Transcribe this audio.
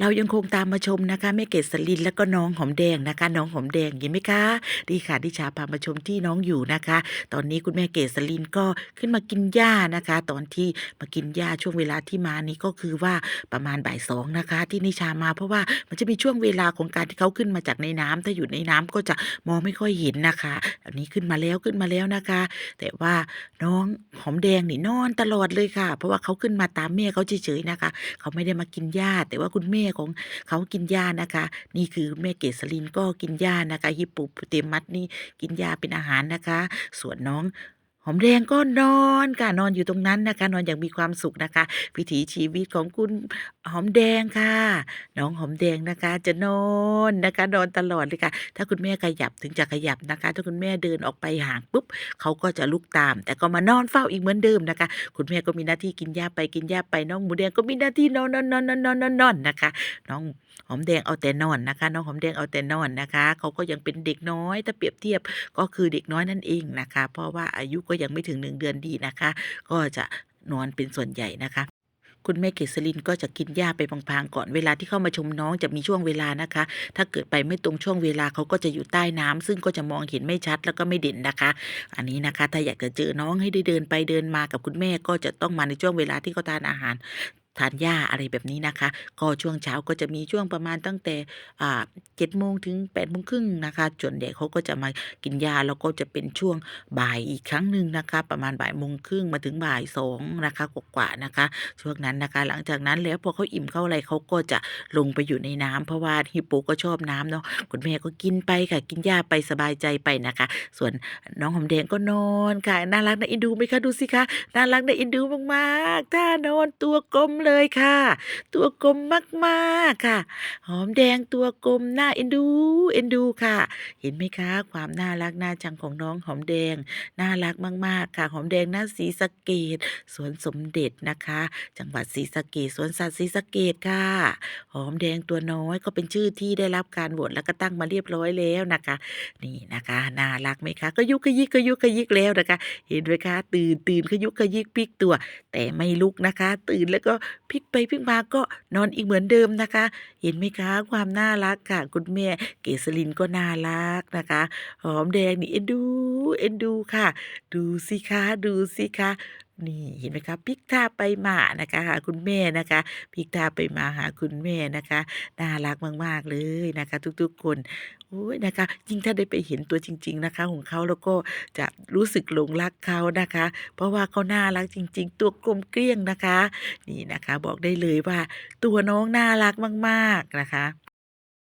เรายังคงตามมาชมนะคะแม่เกดสลินแล้วก็น้องหอมแดงนะคะ น้องหอมแดงเห็นไหมคะดีค่ะดิชาพามาชมที่น้องอยู่นะคะ ตอนนี้คุณแม่เกดสลินก็ขึ้นมากินหญ้านะคะ ตอนที่มากินหญ้าช่วงเวลาที่มานี้ก็คือว่าประมาณบ่ายสองนะคะ ที่นิชามาเพราะว่ามันจะมีช่วงเวลาของการที่เขาขึ้นมาจากในน้ำถ้าอยู่ในน้ำก็จะมองไม่ค่อยเห็นนะคะอันนี้ขึ้นมาแล้วขึ้นมาแล้วนะคะ แต่ว่าน้องหอมแดงนี่นอนตลอดเลยค่ะ เพราะว่าเขาขึ้นมาตามแม่เขาเฉยๆนะคะ เขาไม่ได้มากินหญ้าแต่ว่าคุณแม่ของเขากินหญ้านะคะ นี่คือแม่เกษรินก็กินหญ้านะคะฮิปโปโปเตมัสนี่กินหญ้าเป็นอาหารนะคะ ส่วนน้อง อมแดงก็นอนค่ะนอนอยู่ตรงนั้นนะคะ นอนอย่างมีความสุขนะคะวิถีชีวิตของคุณหอมแดงค่ะ น้องหอมแดงนะคะ จะนอนนะคะนอนตลอดเลยค่ะ ถ้าคุณแม่ขยับถึงจะขยับนะคะ ถ้าคุณแม่เดินออกไปห่างปุ๊บเขาก็จะลุกตาม แต่ก็มานอนเฝ้าอีกเหมือนเดิมนะคะ คุณแม่ก็มีหน้าที่กินหญ้าไปกินหญ้าไปน้องหมูแดงก็มีหน้าที่นอนนอนนอนนอนนอนนอนนอนนะคะ น้อง หอมแดงเอาแต่นอนนะคะน้องหอมแดงเอาแต่นอนนะคะเขาก็ยังเป็นเด็กน้อยถ้าเปรียบเทียบก็คือเด็กน้อยนั่นเองนะคะ เพราะว่าอายุก็ยังไม่ถึงหนึ่งเดือนดีนะคะ ก็จะนอนเป็นส่วนใหญ่นะคะคุณแม่เกษรินก็จะกินหญ้าไปพลางๆก่อนเวลาที่เข้ามาชมน้องจะมีช่วงเวลานะคะ ถ้าเกิดไปไม่ตรงช่วงเวลาเขาก็จะอยู่ใต้น้ำซึ่งก็จะมองเห็นไม่ชัดแล้วก็ไม่เด่นนะคะ อันนี้นะคะ ถ้าอยากจะเจอน้องให้ได้เดินไปเดินมากับคุณแม่ก็จะต้องมาในช่วงเวลาที่เขาทานอาหาร ทานหญ้าอะไรแบบนี้นะคะ ก็ช่วงเช้าก็จะมีช่วงประมาณตั้งแต่เจ็ดโมงถึงแปดโมงครึ่งนะคะส่วนใหญ่เขาก็จะมากินยาแล้วก็จะเป็นช่วงบ่ายอีกครั้งหนึ่งนะคะ ประมาณบ่ายโมงครึ่งมาถึงบ่ายสองนะคะกว่าๆนะคะ ช่วงนั้นนะคะ หลังจากนั้นแล้วพอเขาอิ่มเข้าอะไรเขาก็จะลงไปอยู่ในน้ำเพราะว่าฮิปโปก็ชอบน้ำเนาะคุณแม่ก็กินไปค่ะ กินหญ้าไปสบายใจไปนะคะ ส่วนน้องหอมแดงก็นอนค่ะน่ารักน่าเอ็นดูไหมคะดูสิคะน่ารักน่าเอ็นดูมากๆถ้านอนตัวกลมเลยเลยค่ะ ตัวกลมมากๆค่ะ หอมแดงตัวกลมน่าเอ็นดูเอ็นดูค่ะ เห็นไหมคะ ความน่ารักน่าชังของน้องหอมแดงน่ารักมากๆค่ะ หอมแดงหน้าศรีสะเกดสวนสมเด็จนะคะ จังหวัดศรีสะเกดสวนสัตว์ศรีสะเกดค่ะ หอมแดงตัวน้อยก็เป็นชื่อที่ได้รับการโหวตแล้วก็ตั้งมาเรียบร้อยแล้วนะคะ นี่นะคะน่ารักไหมคะก็ยุกกระยิกก็ยุกกระยิกแล้วนะคะ เห็นไหมคะ ตื่นตื่นขยุกขยิกพลิกตัว แต่ไม่ลุกนะคะ ตื่นแล้วก็พลิกไปพลิกมาก็นอนอีกเหมือนเดิมนะคะ เห็นไหมคะความน่ารักค่ะคุณแม่เกษรินก็น่ารักนะคะ หอมแดงนี่เอ็นดูเอ็นดูค่ะ ดูสิคะดูสิคะ นี่เห็นไหมคะพิกท่าไปมานะคะหาคุณแม่นะคะพิกท่าไปมาหาคุณแม่นะคะน่ารักมาก ๆ เลยนะคะ ทุกๆคนโอ้ยนะคะยิ่งถ้าได้ไปเห็นตัวจริง ๆนะคะ ของเขาแล้วก็จะรู้สึกหลงรักเขานะคะ เพราะว่าเขาน่ารักจริง ๆ ตัวกลมเกลี้ยงนะคะ นี่นะคะ บอกได้เลยว่าตัวน้องน่ารักมาก ๆนะคะ